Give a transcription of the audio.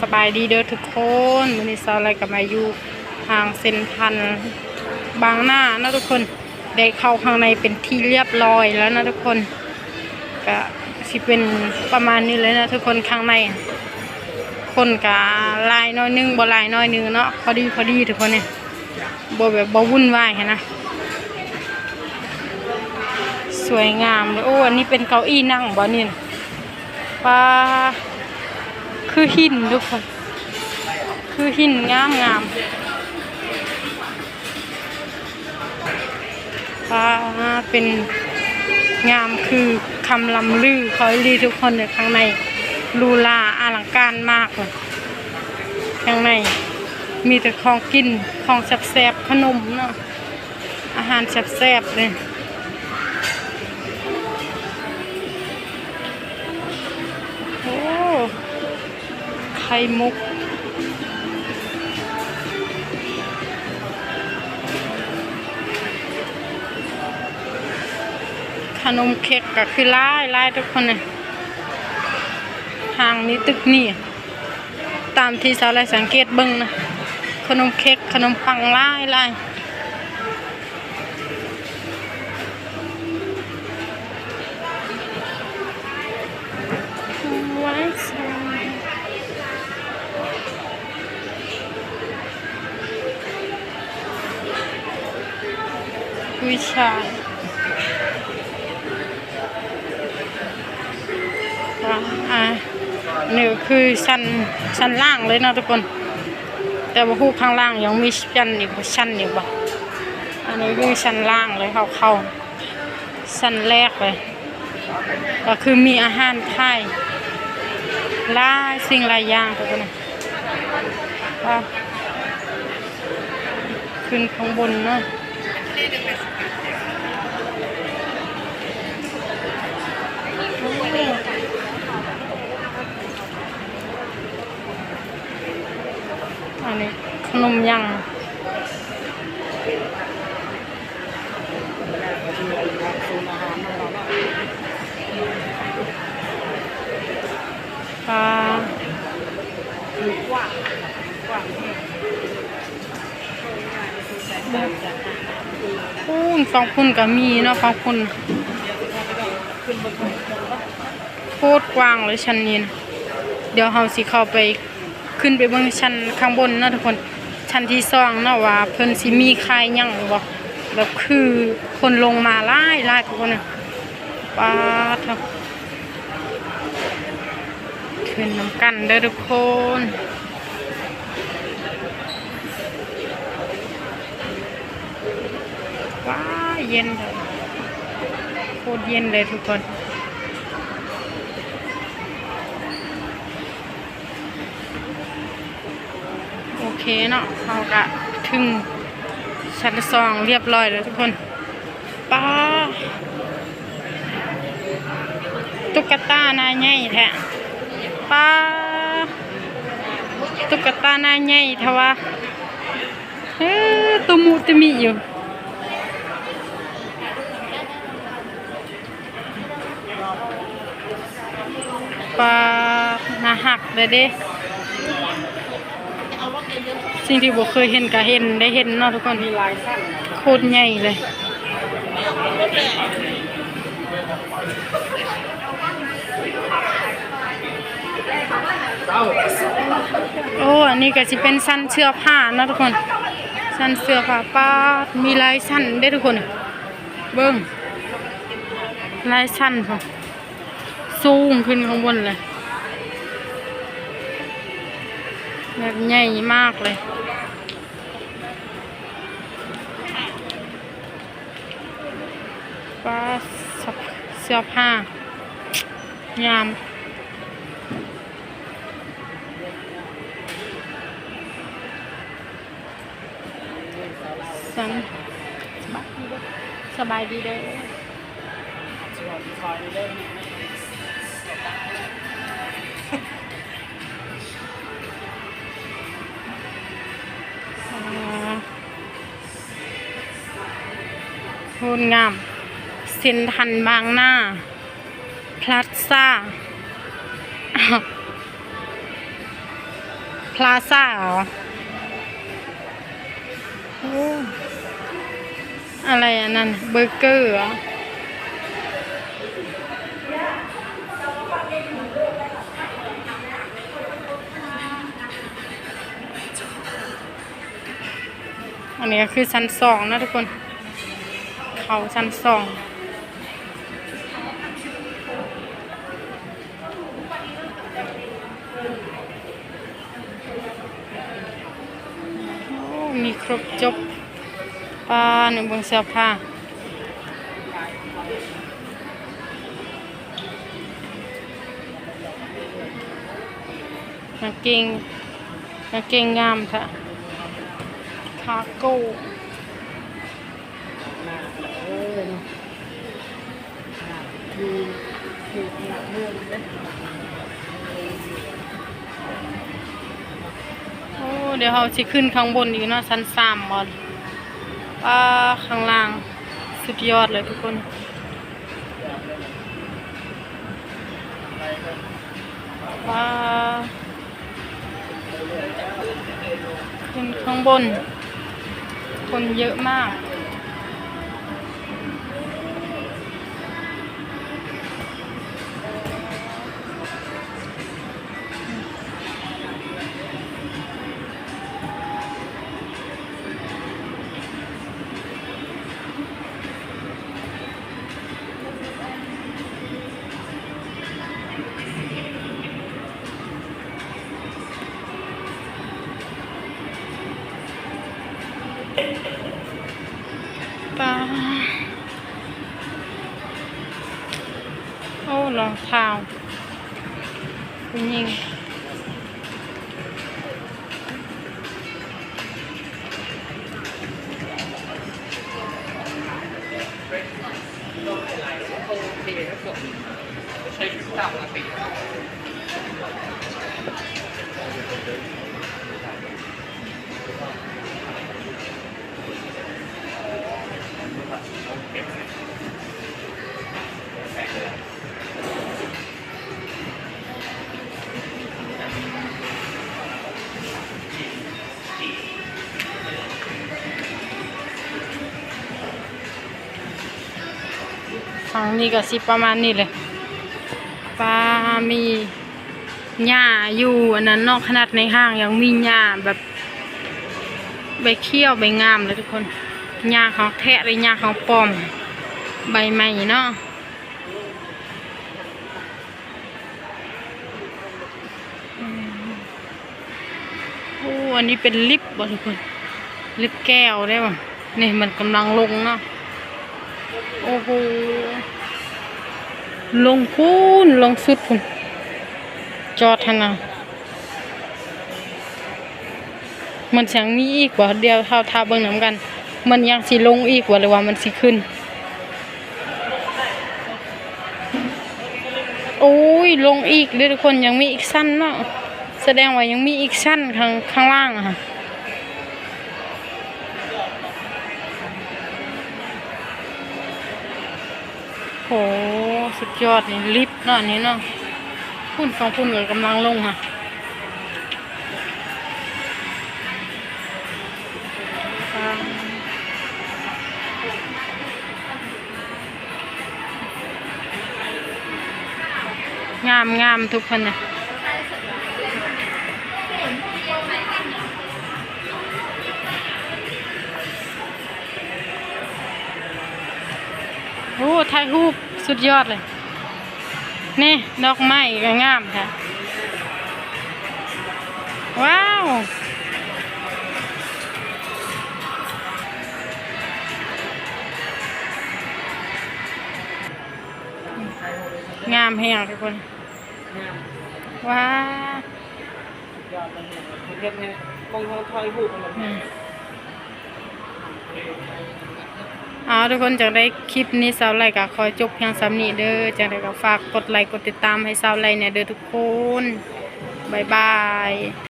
สบายดีเด้อทุกคนวันนี้เช้าอะไรกับมาอยู่ทางเซนทันบางหน้านะทุกคนได้เข้าข้างในเป็นที่เรียบร้อยแล้วนะทุกคนก็สิเป็นประมาณนี้เลยนะทุกคนข้างใน คนกะลายน้อยหนึงบ่ลายน้อยหนึงเนาะพอดีพอดีทุกคนเนี่ยบ่แบบบ่วุ่นวายนะสวยงามเลยโอ้อันนี้เป็นเก้าอี้นั่งบ่นี่น่ะปลา คือหินทุกคน คือหินงามงามปลาเป็นงามคือคำลำลือคอยรีทุกคนในข้างในลูลาอลังการมากเลยข้างในมีแต่ของกินของแซ่บๆขนมเนาะอาหารแซ่บๆเลย ไข่มุก ขนมเค้กก็คือหลายหลายทุกคนเลยทางนี้ตึกนี่ ตามที่สาวไรสังเกตเบิ่งนะขนมเค้กขนมปังหลายหลายไว้ใกุยช่ายอะอะนี่คือชั้นชั้นล่างเลยนะทุกคน แต่ว่าหูข้างล่างยังมีชั้นอยู่บ่ชั้นอยู่บ่อันนี้คือชั้นล่างเลยเข้าเข้าชั้นแรกเลย ก็คือมีอาหารไทยหลายสิ่งหลายอย่างทุกคนขึ้นข้างบนเนาะอัน นี้ขนมยังปลาปูนฟังพุ่นก็มีเนาะฟังพุ่นโคตรกว้างเลยชั้นนี้นะเดี๋ยวเราสิเข้าไปขึ้นไปบิ่งชั้นข้างบนนะทุกคน ชั้นที่สองเนาะว่าเพิ่นสิมีใครยังบ่แบบคือคนลงมาหลายหลายทุกคนน่ะปาดเนาะขึ้นน้ำกันเด้อทุกคนว้าเย็นเลยโคตรเย็นเลยทุกคน เคเนาะเราก็ถึงชั้นสองเรียบร้อยแล้วทุกคนป้าตุ๊กตาหน้าใหญ่แท้ป้าตุ๊กตาหน้าใหญ่ทว่าเฮ้อตุมูตมิอยู่ปลาหนาหักเลยเด้ สิ่งที่บ่เคยเห็นก็เห็นได้เห็นเนาะทุกคนมีลายสั้นโคตรใหญ่เลยโอ้อันนี้ก็จะเป็นสั้นเสื้อผ้านะทุกคน สั้นเสื้อผ้าป้ามีลายสั้นได้ทุกคน เบิ้งลายสั้นสูงขึ้นข้างบนเลย แบบใหญ่มากเลยป้าเสื้อผ้างามสันสบายดีเด้ออ่ โคตรงาม เซ็นทันบางหน้า พลัสซ่า พลาซ่าเหรออะไรอันนั้นเบอร์เกอร์เหรออันนี้คือชั้นสองนะทุกคน เขาชั้นสองมีครบจบปลาหนึ่งบงเสื้อผ้ากางเกงกางเกงงามค่ะคาโก้ โอ้เดี๋ยวเราจะขึ้นข้างบนอีกเนาะชั้นสามบอลป้าข้างล่างสุดยอดเลยทุกคนว้าขึ้นข้างบน คนเยอะมาก ปลาโอ้รองเท้าคุณยิง ฝั่งนี้ก็สิประมาณนี้เลยปลามีหญ้าอยู่อันนั้นนอกขนาดในห้างยังมีหญ้าแบบใบเขี้ยวใบงามเลยทุกคนหญ้าของแทะเลยหญ้าของปลอม ใบใหม่เนาะโอ้อันนี้เป็นลิฟต์บ่ทุกคนลิฟต์แก้วได้ป่ะนี่มันกำลังลงเนาะ โอ้โหลงพูนลงสุดพุ่นจอดทางนะมันเสียงมีอีกว่าเดียวเท่าทาเบิ่งน้ำกัน มันยังสิลงอีกว่าหรือว่ามันสิขึ้น โอ้ยลงอีกเลยทุกคนยังมีอีกสั้นเนาะแสดงว่ายังมีอีกสั้นข้างข้างล่างอะค่ะ สุดยอดนี่ลิฟต์เนาะอันนี้เนาะพุ่นสองพุ่นก็กำลังลงค่ะงามงามทุกคนนี่ยโอ้ถ่ายรูป สุดยอดเลย นี่ ดอกไม้ก็งามค่ะ ว้าว งามแห้งทุกคน ว้าวยอดเลยเฮ็ดให้มองทางทอยหูมันอืม เอาทุกคนจากได้คลิปนี้สาวไลก็คอยจบเพียงสำนี้เด้อจากได้ก็ฝากกดไลค์กดติดตามให้สาวไลเนี่ยเด้อทุกคนบายบาย